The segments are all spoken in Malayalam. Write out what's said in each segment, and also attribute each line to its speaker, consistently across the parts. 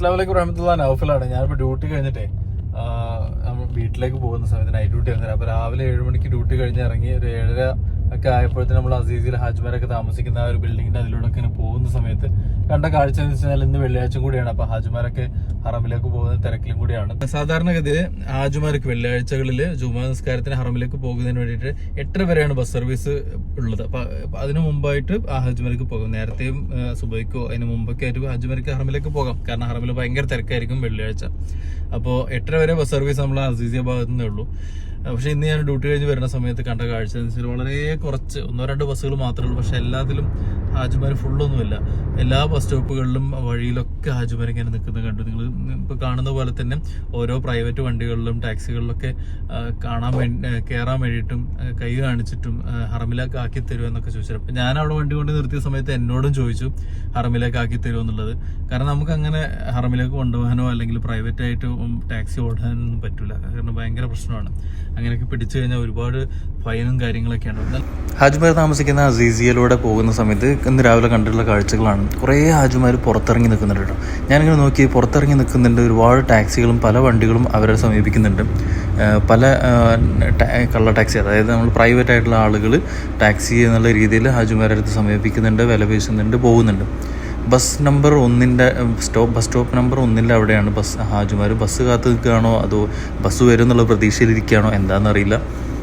Speaker 1: അസ്ലാം വലൈക്കും റഹമത്തുള്ള നൗഫലാണ് ഞാനിപ്പോൾ ഡ്യൂട്ടി കഴിഞ്ഞിട്ടേ നമ്മൾ വീട്ടിലേക്ക് പോകുന്ന സമയത്ത് നൈറ്റ് ഡ്യൂട്ടി ഇറങ്ങി അപ്പോൾ രാവിലെ ഏഴ് മണിക്ക് ഡ്യൂട്ടി കഴിഞ്ഞ് ഇറങ്ങി ഒരു ഏഴര ഒക്കെ ആയപ്പോഴത്തേന് നമ്മൾ അസീസിൽ ഹാജ്മാരൊക്കെ താമസിക്കുന്ന ആ ഒരു ബിൽഡിങ്ങിന്റെ അതിലൂടെ ഒക്കെ പോകുന്ന സമയത്ത് കണ്ട കാഴ്ച എന്ന് വെച്ചാൽ ഇന്ന് വെള്ളിയാഴ്ച കൂടിയാണ്. അപ്പൊ ഹാജ്മാരൊക്കെ ഹറമിലേക്ക് പോകുന്ന തിരക്കിലും കൂടിയാണ്. സാധാരണഗതിയിൽ ഹാജുമാർക്ക് വെള്ളിയാഴ്ചകളിൽ ജുമാ നിസ്കാരത്തിന് ഹറമിലേക്ക് പോകുന്നതിന് വേണ്ടിയിട്ട് എട്ടര വരെയാണ് ബസ് സർവീസ് ഉള്ളത്. അപ്പൊ അതിനു മുമ്പായിട്ട് ആ ഹാജുമാർക്ക് പോകും. നേരത്തെയും സുബൈക്കോ അതിന് മുമ്പൊക്കെ ആയിട്ട് ഹാജുമാർക്ക് ഹറമിലേക്ക് പോകാം. കാരണം ഹറമിൽ ഭയങ്കര തിരക്കായിരിക്കും വെള്ളിയാഴ്ച. അപ്പോൾ എട്ടര വരെ ബസ് സർവീസ് നമ്മൾ അസീസിയ ഭാഗത്തു നിന്നേ ഉള്ളൂ. പക്ഷെ ഇന്ന് ഞാൻ ഡ്യൂട്ടി കഴിഞ്ഞ് വരുന്ന സമയത്ത് കണ്ട കാഴ്ച എന്ന് വെച്ചാൽ വളരെ കുറച്ച് ഒന്നോ രണ്ടോ ബസ്സുകൾ മാത്രമേ ഉള്ളൂ. പക്ഷേ എല്ലാത്തിലും ഹാജിമാർ ഫുള്ളൊന്നുമില്ല എല്ലാ ബസ് സ്റ്റോപ്പുകളിലും വഴിയിലൊക്കെ ഹാജിമാർ ഇങ്ങനെ നിൽക്കുന്നത് കണ്ടു. നിങ്ങൾ ഇപ്പോൾ കാണുന്ന പോലെ തന്നെ ഓരോ പ്രൈവറ്റ് വണ്ടികളിലും ടാക്സികളിലൊക്കെ കാണാൻ വേണ്ടി കയറാൻ വേണ്ടിയിട്ടും കൈ കാണിച്ചിട്ടും ഹറമിലേക്ക് ആക്കി തരുമോ എന്നൊക്കെ ചോദിച്ചത് അപ്പം ഞാൻ അവിടെ വണ്ടി കൊണ്ട് നിർത്തിയ സമയത്ത് എന്നോടും ചോദിച്ചു ഹറമിലേക്ക് ആക്കി തരുമോ എന്നുള്ളത്? കാരണം നമുക്ക് അങ്ങനെ ഹറമിലേക്ക് കൊണ്ടുപോകാനോ അല്ലെങ്കിൽ പ്രൈവറ്റ് ആയിട്ട് ടാക്സി ഓടാനൊന്നും പറ്റില്ല കാരണം ഭയങ്കര പ്രശ്നമാണ്. അങ്ങനെയൊക്കെ പിടിച്ചു കഴിഞ്ഞാൽ ഒരുപാട് ഫൈനും കാര്യങ്ങളൊക്കെയാണ്. ഉണ്ട് ഹാജിമാർ താമസിക്കുന്ന അസീസിയയിലൂടെ പോകുന്ന സമയത്ത് ഇന്ന് രാവിലെ കണ്ടിട്ടുള്ള കാഴ്ചകളാണ്. കുറേ ഹാജിമാർ പുറത്തിറങ്ങി നിൽക്കുന്നുണ്ട് കേട്ടോ. ഞാനിങ്ങനെ നോക്കി പുറത്തിറങ്ങി നിൽക്കുന്നുണ്ട് ഒരുപാട് ടാക്സികളും പല വണ്ടികളും അവരെ സമീപിക്കുന്നുണ്ട്. പല കള്ള ടാക്സി അതായത് നമ്മൾ പ്രൈവറ്റ് ആയിട്ടുള്ള ആളുകൾ ടാക്സി എന്നുള്ള രീതിയിൽ ഹാജിമാരെ അടുത്ത് സമീപിക്കുന്നുണ്ട് വില പേശുന്നുണ്ട് പോകുന്നുണ്ട്. ബസ് നമ്പർ ഒന്നിന്റെ സ്റ്റോപ്പ് ബസ് സ്റ്റോപ്പ് നമ്പർ ഒന്നിന്റെ അവിടെയാണ് ബസ് ഹാജുമാർ ബസ് കാത്തു നിൽക്കുകയാണോ അതോ ബസ് വരും എന്നുള്ള പ്രതീക്ഷയിലിരിക്കുകയാണോ എന്താണെന്നറിയില്ല.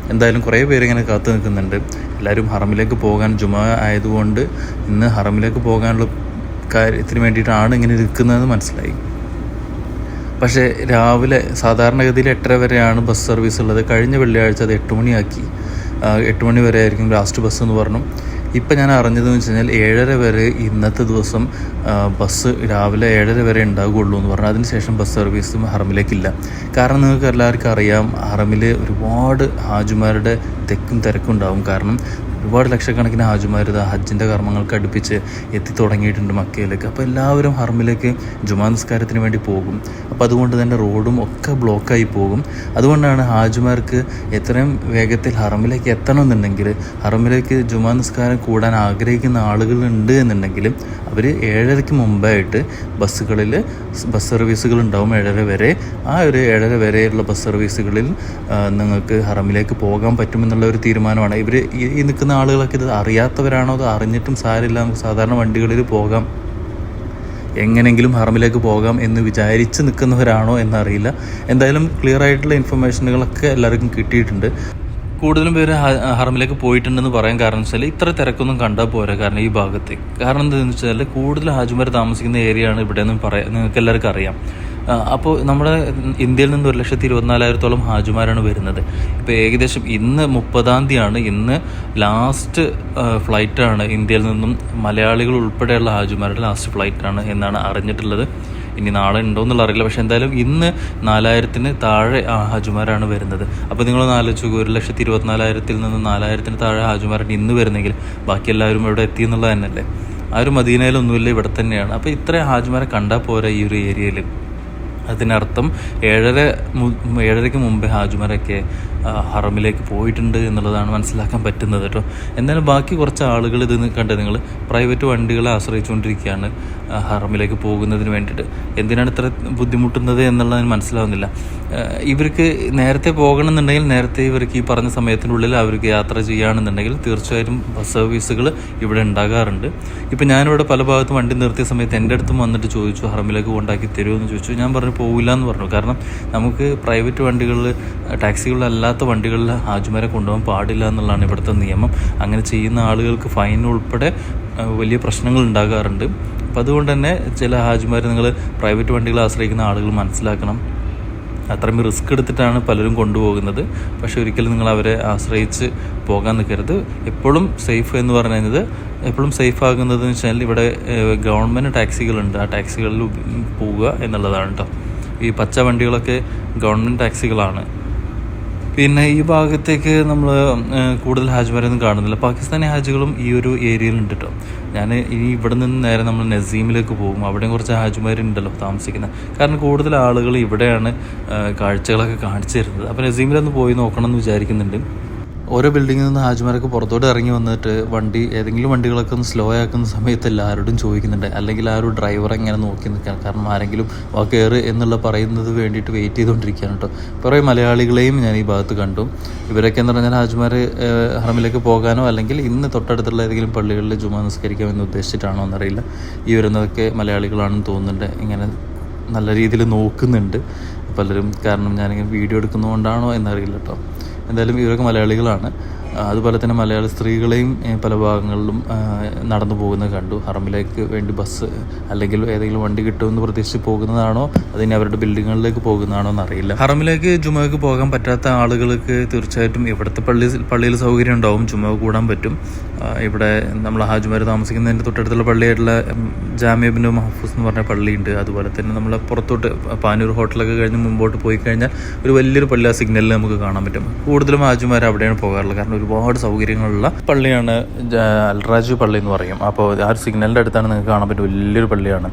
Speaker 1: എന്തായാലും കുറേ പേരിങ്ങനെ കാത്തു നിൽക്കുന്നുണ്ട്. എല്ലാവരും ഹറമിലേക്ക് പോകാൻ ജുമാ ആയതുകൊണ്ട് ഇന്ന് ഹറമിലേക്ക് പോകാനുള്ള കാര്യത്തിന് വേണ്ടിയിട്ടാണ് ഇങ്ങനെ നിൽക്കുന്നതെന്ന് മനസ്സിലായി. പക്ഷേ രാവിലെ സാധാരണഗതിയിൽ എട്ടര വരെയാണ് ബസ് സർവീസ് ഉള്ളത്. കഴിഞ്ഞ വെള്ളിയാഴ്ച അത് എട്ട് മണിയാക്കി. എട്ട് മണി വരെ ആയിരിക്കും ലാസ്റ്റ് ബസ് എന്ന് പറഞ്ഞു. ഇപ്പം ഞാൻ അറിഞ്ഞതെന്ന് വെച്ച് കഴിഞ്ഞാൽ ഏഴര വരെ ഇന്നത്തെ ദിവസം ബസ് രാവിലെ ഏഴര വരെ ഉണ്ടാകുള്ളൂ എന്ന് പറഞ്ഞു അതിനുശേഷം ബസ് സർവീസും ഹറമിലേക്കില്ല കാരണം നിങ്ങൾക്ക് എല്ലാവർക്കും അറിയാം ഹറമിൽ ഒരുപാട് ഹാജുമാരുടെ തെക്കും തിരക്കും ഉണ്ടാവും. കാരണം ഒരുപാട് ലക്ഷക്കണക്കിന് ഹാജുമാർ ഹജ്ജിന്റെ കർമ്മങ്ങൾക്ക് അടുപ്പിച്ച് എത്തി തുടങ്ങിയിട്ടുണ്ട് മക്കയിലേക്ക്. അപ്പോൾ എല്ലാവരും ഹർമിലേക്ക് ജുമാ നിസ്കാരത്തിന് വേണ്ടി പോകും. അപ്പോൾ അതുകൊണ്ട് തന്നെ റോഡും ഒക്കെ ബ്ലോക്കായി പോകും. അതുകൊണ്ടാണ് ഹാജുമാർക്ക് എത്രയും വേഗത്തിൽ ഹറമിലേക്ക് എത്തണമെന്നുണ്ടെങ്കിൽ ഹറമിലേക്ക് ജുമാ നിസ്കാരം കൂടാൻ ആഗ്രഹിക്കുന്ന ആളുകളുണ്ട് എന്നുണ്ടെങ്കിൽ അവർ ഏഴരയ്ക്ക് മുമ്പായിട്ട് ബസ്സുകളിൽ ബസ് സർവീസുകൾ ഉണ്ടാവും ഏഴര വരെ. ആ ഒരു ഏഴര വരെയുള്ള ബസ് സർവീസുകളിൽ നിങ്ങൾക്ക് ഹറമിലേക്ക് പോകാൻ പറ്റുമെന്നുള്ള ഒരു തീരുമാനമാണ് ഇവർ ഈ നിൽക്കുന്ന ആളുകളൊക്കെ ഇത് അറിയാത്തവരാണോ? അത് അറിഞ്ഞിട്ടും സാരമില്ല നമുക്ക് സാധാരണ വണ്ടികളിൽ പോകാം. എങ്ങനെങ്കിലും ഹർമിലേക്ക് പോകാം എന്ന് വിചാരിച്ച് നിൽക്കുന്നവരാണോ എന്നറിയില്ല. എന്തായാലും ക്ലിയർ ആയിട്ടുള്ള ഇൻഫർമേഷനുകളൊക്കെ എല്ലാവർക്കും കിട്ടിയിട്ടുണ്ട്. കൂടുതലും പേര് ഹർമിലേക്ക് പോയിട്ടുണ്ടെന്ന് പറയാൻ കാരണം വെച്ചാൽ ഇത്ര തിരക്കൊന്നും കണ്ടാൽ പോരാ കാരണം ഈ ഭാഗത്ത്. കാരണം എന്താണെന്ന് വെച്ചാൽ കൂടുതൽ ഹാജുമാർ താമസിക്കുന്ന ഏരിയയാണ് ഇവിടെ എന്ന് പറയാം നിങ്ങൾക്ക് എല്ലാവർക്കും അറിയാം. അപ്പോൾ നമ്മുടെ ഇന്ത്യയിൽ നിന്ന് ഒരു ലക്ഷത്തി ഇരുപത്തിനാലായിരത്തോളം ഹാജിമാരാണ് വരുന്നത്. ഇപ്പോൾ ഏകദേശം ഇന്ന് മുപ്പതാം തീയതിയാണ്. ഇന്ന് ലാസ്റ്റ് ഫ്ലൈറ്റാണ് ഇന്ത്യയിൽ നിന്നും മലയാളികൾ ഉൾപ്പെടെയുള്ള ഹാജുമാരുടെ ലാസ്റ്റ് ഫ്ലൈറ്റാണ് എന്നാണ് അറിഞ്ഞിട്ടുള്ളത്. ഇനി നാളെ ഉണ്ടോ എന്നുള്ള അറിയില്ല. പക്ഷേ എന്തായാലും ഇന്ന് നാലായിരത്തിന് താഴെ ഹാജുമാരാണ് വരുന്നത്. അപ്പോൾ നിങ്ങളൊന്ന് ആലോചിച്ചു ഒരു ലക്ഷത്തി ഇരുപത്തിനാലായിരത്തിൽ നിന്ന് നാലായിരത്തിന് താഴെ ഹാജുമാരാണ് ഇന്ന് വരുന്നെങ്കിൽ ബാക്കി എല്ലാവരും ഇവിടെ എത്തി എന്നുള്ളത് തന്നെയല്ലേ? ആ ഒരു മദീനയിലൊന്നുമില്ല ഇവിടെ തന്നെയാണ്. അപ്പോൾ ഇത്രയും ഹാജുമാരെ കണ്ടാൽ പോരാ ഈ ഒരു ഏരിയയിൽ അതിനർത്ഥം ഏഴര ഏഴരയ്ക്ക് മുമ്പേ ഹാജുമാരൊക്കെ ഹറമിലേക്ക് പോയിട്ടുണ്ട് എന്നുള്ളതാണ് മനസ്സിലാക്കാൻ പറ്റുന്നത് കേട്ടോ. എന്നാലും ബാക്കി കുറച്ച് ആളുകൾ ഇത് കണ്ട് നിങ്ങൾ പ്രൈവറ്റ് വണ്ടികളെ ആശ്രയിച്ചുകൊണ്ടിരിക്കുകയാണ് ഹറമിലേക്ക് പോകുന്നതിന് വേണ്ടിയിട്ട്. എന്തിനാണ് ഇത്ര ബുദ്ധിമുട്ടുന്നത് എന്നുള്ളത് മനസ്സിലാവുന്നില്ല. ഇവർക്ക് നേരത്തെ പോകണമെന്നുണ്ടെങ്കിൽ നേരത്തെ ഇവർക്ക് ഈ പറഞ്ഞ സമയത്തിനുള്ളിൽ അവർക്ക് യാത്ര ചെയ്യുകയാണെന്നുണ്ടെങ്കിൽ തീർച്ചയായിട്ടും ബസ് സർവീസുകൾ ഇവിടെ ഉണ്ടാകാറുണ്ട്. ഇപ്പം ഞാനിവിടെ പല ഭാഗത്തും വണ്ടി നിർത്തിയ സമയത്ത് എന്റെ അടുത്തും വന്നിട്ട് ചോദിച്ചു ഹറമിലേക്ക് കൊണ്ടാക്കി തരുമോ എന്ന് ചോദിച്ചു. ഞാൻ പറഞ്ഞു പോവില്ല എന്ന് പറഞ്ഞു. കാരണം നമുക്ക് പ്രൈവറ്റ് വണ്ടികളിൽ ടാക്സികളിലല്ലാത്ത വണ്ടികളിൽ ഹാജുമാരെ കൊണ്ടുപോകാൻ പാടില്ല എന്നുള്ളതാണ് ഇവിടുത്തെ നിയമം. അങ്ങനെ ചെയ്യുന്ന ആളുകൾക്ക് ഫൈൻ ഉൾപ്പെടെ വലിയ പ്രശ്നങ്ങൾ ഉണ്ടാകാറുണ്ട്. അപ്പോൾ അതുകൊണ്ട് തന്നെ ചില ഹാജുമാർ നിങ്ങൾ പ്രൈവറ്റ് വണ്ടികളെ ആശ്രയിക്കുന്ന ആളുകൾ മനസ്സിലാക്കണം. അത്രയും റിസ്ക് എടുത്തിട്ടാണ് പലരും കൊണ്ടുപോകുന്നത്. പക്ഷേ ഒരിക്കലും നിങ്ങൾ അവരെ ആശ്രയിച്ച് പോകാൻ നിൽക്കരുത്. എപ്പോഴും സേഫ് എന്ന് പറയുന്നത് എപ്പോഴും സേഫ് ആകുന്നതെന്ന് വെച്ചാൽ ഇവിടെ ഗവൺമെന്റ് ടാക്സികളുണ്ട്. ആ ടാക്സികളിൽ പോവുക എന്നുള്ളതാണ് കേട്ടോ ഈ പച്ച വണ്ടികളൊക്കെ ഗവൺമെന്റ് ടാക്സികളാണ്. പിന്നെ ഈ ഭാഗത്തേക്ക് നമ്മൾ കൂടുതൽ ഹാജിമാരൊന്നും കാണുന്നില്ല. പാകിസ്ഥാനി ഹാജികളും ഈ ഒരു ഏരിയയിലുണ്ട് കേട്ടോ ഞാൻ ഇനി ഇവിടെ നിന്ന് നേരെ നമ്മൾ നസീമിലേക്ക് പോകും. അവിടെയും കുറച്ച് ഹാജിമാരുണ്ടല്ലോ താമസിക്കുന്നത് കാരണം കൂടുതൽ ആളുകൾ ഇവിടെയാണ് കാഴ്ചകളൊക്കെ കാണിച്ചു തരുന്നത്. അപ്പോൾ നസീമിലൊന്ന് പോയി നോക്കണം എന്ന് വിചാരിക്കുന്നുണ്ട്. ഓരോ ബിൽഡിങ്ങിൽ നിന്ന് ഹാജിമാരൊക്കെ പുറത്തോട്ട് ഇറങ്ങി വന്നിട്ട് വണ്ടി ഏതെങ്കിലും വണ്ടികളൊക്കെ ഒന്ന് സ്ലോ ആക്കുന്ന സമയത്ത് എല്ലാവരോടും ചോദിക്കുന്നുണ്ട്. അല്ലെങ്കിൽ ആ ഒരു ഡ്രൈവർ എങ്ങനെ നോക്കി നിൽക്കാൻ? കാരണം ആരെങ്കിലും വാ കയറ് എന്നുള്ള പറയുന്നത് വേണ്ടിയിട്ട് വെയിറ്റ് ചെയ്തുകൊണ്ടിരിക്കുകയാണ് കേട്ടോ. കുറേ മലയാളികളെയും ഞാൻ ഈ ഭാഗത്ത് കണ്ടു. ഇവരൊക്കെ എന്ന് പറഞ്ഞാൽ ഹാജിമാർ ഹറമിലേക്ക് പോകാനോ അല്ലെങ്കിൽ ഇന്ന് തൊട്ടടുത്തുള്ള ഏതെങ്കിലും പള്ളികളിൽ ജുമ നിസ്കരിക്കാം എന്ന് ഉദ്ദേശിച്ചിട്ടാണോ എന്നറിയില്ല. ഈ വരുന്നതൊക്കെ മലയാളികളാണെന്ന് തോന്നുന്നുണ്ട്. ഇങ്ങനെ നല്ല രീതിയിൽ നോക്കുന്നുണ്ട്. പലരും കാരണം ഞാനിങ്ങനെ വീഡിയോ എടുക്കുന്നതുകൊണ്ടാണോ എന്നറിയില്ല കേട്ടോ. എന്തായാലും ഇവരൊക്കെ മലയാളികളാണ്. അതുപോലെ തന്നെ മലയാള സ്ത്രീകളെയും പല ഭാഗങ്ങളിലും നടന്നു പോകുന്നത് കണ്ടു. ഹറമിലേക്ക് വേണ്ടി ബസ് അല്ലെങ്കിൽ ഏതെങ്കിലും വണ്ടി കിട്ടുമെന്ന് പ്രതീക്ഷിച്ച് പോകുന്നതാണോ അതിന് അവരുടെ ബിൽഡിങ്ങുകളിലേക്ക് പോകുന്നതാണോ എന്നറിയില്ല. ഹറമിലേക്ക് ജുമാക്ക് പോകാൻ പറ്റാത്ത ആളുകൾക്ക് തീർച്ചയായിട്ടും ഇവിടുത്തെ പള്ളി പള്ളിയിൽ സൗകര്യം ഉണ്ടാവും. ജുമ കൂടാൻ പറ്റും. ഇവിടെ നമ്മൾ ഹാജുമാർ താമസിക്കുന്നതിന്റെ തൊട്ടടുത്തുള്ള പള്ളിയായിട്ടുള്ള ഉം, ജാമ്യ ബിൻ മഹഫൂസ് എന്ന് പറഞ്ഞ പള്ളിയുണ്ട്. അതുപോലെ തന്നെ നമ്മൾ പുറത്തോട്ട് പാനൂർ ഹോട്ടലൊക്കെ കഴിഞ്ഞ് മുമ്പോട്ട് പോയി കഴിഞ്ഞാൽ ഒരു വലിയൊരു പള്ളി ആ സിഗ്നലിൽ നമുക്ക് കാണാൻ പറ്റും. കൂടുതലും ഹാജുമാർ അവിടെയാണ് പോകാറുള്ളത്. കാരണം ഒരുപാട് സൗകര്യങ്ങളുള്ള പള്ളിയാണ് അൽറാജു പള്ളി എന്ന് പറയും. അപ്പോൾ ആ ഒരു സിഗ്നലിന്റെ അടുത്താണ് നിങ്ങൾക്ക് കാണാൻ പറ്റും വലിയൊരു പള്ളിയാണ്.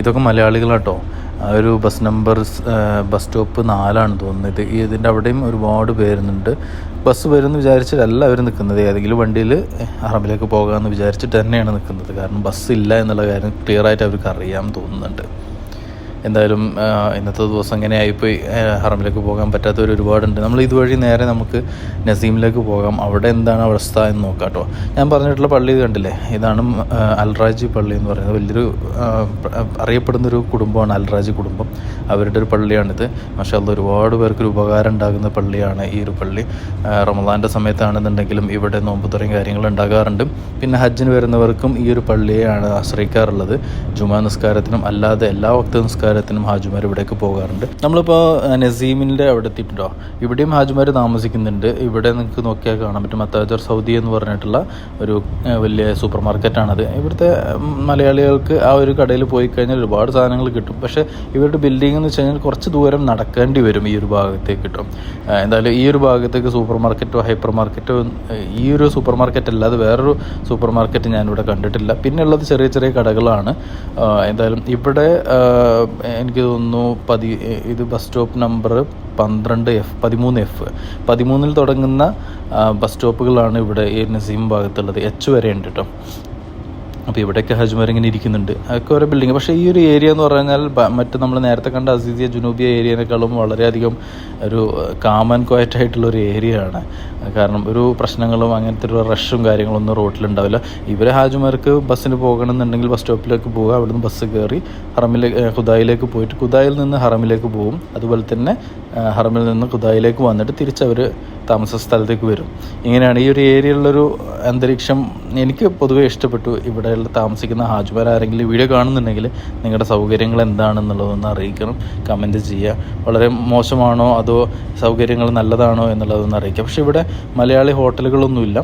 Speaker 1: ഇതൊക്കെ മലയാളികളാട്ടോ. ഒരു ബസ് നമ്പർ ബസ് സ്റ്റോപ്പ് നാലാണ് തോന്നുന്നത്. ഈ ഇതിന്റെ അവിടെയും ഒരുപാട് പേരുന്നുണ്ട്. ബസ് വരുമെന്ന് വിചാരിച്ചിട്ടല്ല അവർ നിൽക്കുന്നത് ഏതെങ്കിലും വണ്ടിയിൽ അറബിലേക്ക് പോകാമെന്ന് വിചാരിച്ചിട്ട് തന്നെയാണ് നിൽക്കുന്നത് കാരണം ബസ് ഇല്ല എന്നുള്ള കാര്യം ക്ലിയറായിട്ട് അവർക്ക് അറിയാമെന്ന് തോന്നുന്നുണ്ട്. എന്തായാലും ഇന്നത്തെ ദിവസം ഇങ്ങനെ ആയിപ്പോയി ഹറമിലേക്ക് പോകാൻ പറ്റാത്തവർ ഒരുപാടുണ്ട്. നമ്മൾ ഇതുവഴി നേരെ നമുക്ക് നസീമിലേക്ക് പോകാം. അവിടെ എന്താണ് അവസ്ഥ എന്ന് നോക്കാം കേട്ടോ ഞാൻ പറഞ്ഞിട്ടുള്ള പള്ളി ഇത് കണ്ടില്ലേ? ഇതാണ് അൽറാജി പള്ളി എന്ന് പറയുന്നത്. വലിയൊരു അറിയപ്പെടുന്നൊരു കുടുംബമാണ് അൽറാജി കുടുംബം. അവരുടെ ഒരു പള്ളിയാണിത്. പക്ഷേ അത് ഒരുപാട് പേർക്ക് ഒരു ഉപകാരം ഉണ്ടാകുന്ന പള്ളിയാണ് ഈ ഒരു പള്ളി. റമദാന്റെ സമയത്താണെന്നുണ്ടെങ്കിലും ഇവിടെ നോമ്പ് തുടങ്ങിയ കാര്യങ്ങൾ ഉണ്ടാകാറുണ്ട്. പിന്നെ ഹജ്ജിന് വരുന്നവർക്കും ഈ ഒരു പള്ളിയെയാണ് ആശ്രയിക്കാറുള്ളത്. ജുമാ നിസ്കാരത്തിനും അല്ലാതെ എല്ലാ വക്ത നിസ്കാരത്തിനും ഹാജുമാർ ഇവിടേക്ക് പോകാറുണ്ട്. നമ്മളിപ്പോൾ നസീമിന്റെ അവിടെ എത്തിയിട്ടുണ്ടോ? ഇവിടെയും ഹാജുമാർ താമസിക്കുന്നുണ്ട്. ഇവിടെ നിങ്ങൾക്ക് നോക്കിയാൽ കാണാൻ പറ്റും. അത്താജർ സൗദി എന്ന് പറഞ്ഞിട്ടുള്ള ഒരു വലിയ സൂപ്പർ മാർക്കറ്റാണത് ഇവിടുത്തെ മലയാളികൾക്ക് ആ ഒരു കടയിൽ പോയി കഴിഞ്ഞാൽ ഒരുപാട് സാധനങ്ങൾ കിട്ടും. പക്ഷേ ഇവരുടെ ബിൽഡിംഗ് എന്ന് വെച്ച് കഴിഞ്ഞാൽ കുറച്ച് ദൂരം നടക്കേണ്ടി വരും ഈ ഒരു ഭാഗത്തേക്ക് കിട്ടും എന്തായാലും ഈ ഒരു ഭാഗത്തേക്ക് സൂപ്പർ മാർക്കറ്റോ ഹൈപ്പർ മാർക്കറ്റോ ഈ ഒരു സൂപ്പർ മാർക്കറ്റ് അല്ലാതെ വേറൊരു സൂപ്പർ മാർക്കറ്റ് ഞാനിവിടെ കണ്ടിട്ടില്ല. പിന്നെയുള്ളത് ചെറിയ ചെറിയ കടകളാണ്. എന്തായാലും ഇവിടെ എനിക്ക് തോന്നുന്നു പതി ഇത് ബസ് സ്റ്റോപ്പ് നമ്പർ പന്ത്രണ്ട് എഫ് പതിമൂന്ന് എഫ്. പതിമൂന്നിൽ തുടങ്ങുന്ന ബസ് സ്റ്റോപ്പുകളാണ് ഇവിടെ നസീം ഭാഗത്തുള്ളത്. എച്ച് വരെ ഉണ്ട് കേട്ടോ അപ്പോൾ ഇവിടെയൊക്കെ ഹജ്മാർ ഇങ്ങനെ ഇരിക്കുന്നുണ്ട്. അതൊക്കെ ഓരോ ബിൽഡിങ് പക്ഷേ ഈ ഒരു ഏരിയ എന്ന് പറഞ്ഞാൽ മറ്റ് നമ്മൾ നേരത്തെ കണ്ട അസീസിയ ജുനൂബിയ ഏരിയനേക്കാളും വളരെയധികം ഒരു കാമൻ ക്വയറ്റ് ആയിട്ടുള്ള ഒരു ഏരിയ ആണ്. കാരണം ഒരു പ്രശ്നങ്ങളും അങ്ങനത്തെ ഒരു റഷും കാര്യങ്ങളൊന്നും റോട്ടിലുണ്ടാവില്ല. ഇവരെ ഹാജുമാർക്ക് ബസ്സിന് പോകണമെന്നുണ്ടെങ്കിൽ ബസ് സ്റ്റോപ്പിലേക്ക് പോകുക അവിടുന്ന് ബസ് കയറി ഹറമിലേക്ക് ഖുദായിലേക്ക് പോയിട്ട് ഖുദായിൽ നിന്ന് ഹറമിലേക്ക് പോകും അതുപോലെ തന്നെ ഹറമിൽ നിന്ന് ഖുദായിലേക്ക് വന്നിട്ട് തിരിച്ചവർ താമസ സ്ഥലത്തേക്ക് വരും. ഇങ്ങനെയാണ് ഈ ഒരു ഏരിയയിലുള്ളൊരു അന്തരീക്ഷം എനിക്ക് പൊതുവേ ഇഷ്ടപ്പെട്ടു. ഇവിടെ താമസിക്കുന്ന ഹാജുമാർ ആരെങ്കിലും വീഡിയോ കാണുന്നുണ്ടെങ്കിൽ നിങ്ങളുടെ സൗകര്യങ്ങൾ എന്താണെന്നുള്ളതൊന്ന് അറിയിക്കണം. കമന്റ് ചെയ്യുക. വളരെ മോശമാണോ? അതോ സൗകര്യങ്ങൾ നല്ലതാണോ എന്നുള്ളതൊന്ന് അറിയിക്കുക. പക്ഷേ ഇവിടെ മലയാളി ഹോട്ടലുകളൊന്നുമില്ല.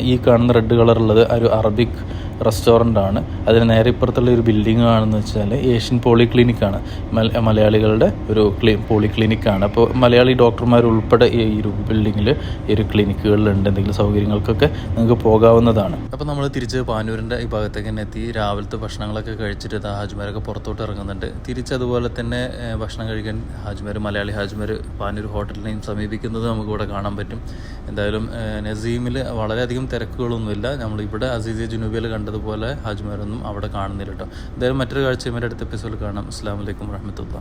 Speaker 1: ഈ കാണുന്ന റെഡ് കളറുള്ളത് ഒരു അറബിക് റെസ്റ്റോറന്റ് ആണ് അതിന് നേരെ ഇപ്പുറത്തുള്ള ഒരു ബിൽഡിംഗ് ആണെന്ന് വെച്ചാൽ ഏഷ്യൻ പോളിക്ലിനിക് ആണ് മല- മലയാളികളുടെ ഒരു ക്ലി പോളിക്ലിനിക് ആണ് അപ്പോൾ മലയാളി ഡോക്ടർമാർ ഉൾപ്പെടെ ഈ ഒരു ബിൽഡിങ്ങിൽ ഈ ഒരു ക്ലിനിക്കുകളിലുണ്ട്. എന്തെങ്കിലും സൗകര്യങ്ങൾക്കൊക്കെ നിങ്ങൾക്ക് പോകാവുന്നതാണ്. അപ്പോൾ നമ്മൾ തിരിച്ച് പാനൂരിന്റെ ഈ ഭാഗത്തേക്ക് തന്നെ എത്തി. രാവിലത്തെ ഭക്ഷണങ്ങളൊക്കെ കഴിച്ചിട്ട് ഹാജ്മാരൊക്കെ പുറത്തോട്ട് ഇറങ്ങുന്നുണ്ട്. തിരിച്ചതുപോലെ തന്നെ ഭക്ഷണം കഴിക്കാൻ ഹാജ്മാർ മലയാളി ഹാജ്മാർ പാനൂർ ഹോട്ടലിനെയും സമീപിക്കുന്നത് നമുക്കിവിടെ കാണാൻ പറ്റും. എന്തായാലും നസീമിൽ വളരെയധികം തിരക്കുകളൊന്നുമില്ല. നമ്മളിവിടെ അസീസിയ ജുനൂബിയിൽ കണ്ടതുപോലെ ഹാജ്മാരൊന്നും അവിടെ കാണുന്നില്ല കേട്ടോ. എന്തായാലും മറ്റൊരു കാഴ്ചയും അടുത്ത എപ്പിസോഡിൽ കാണാം. അസ്സാം വലൈക്കും വരഹമത്തുള്ള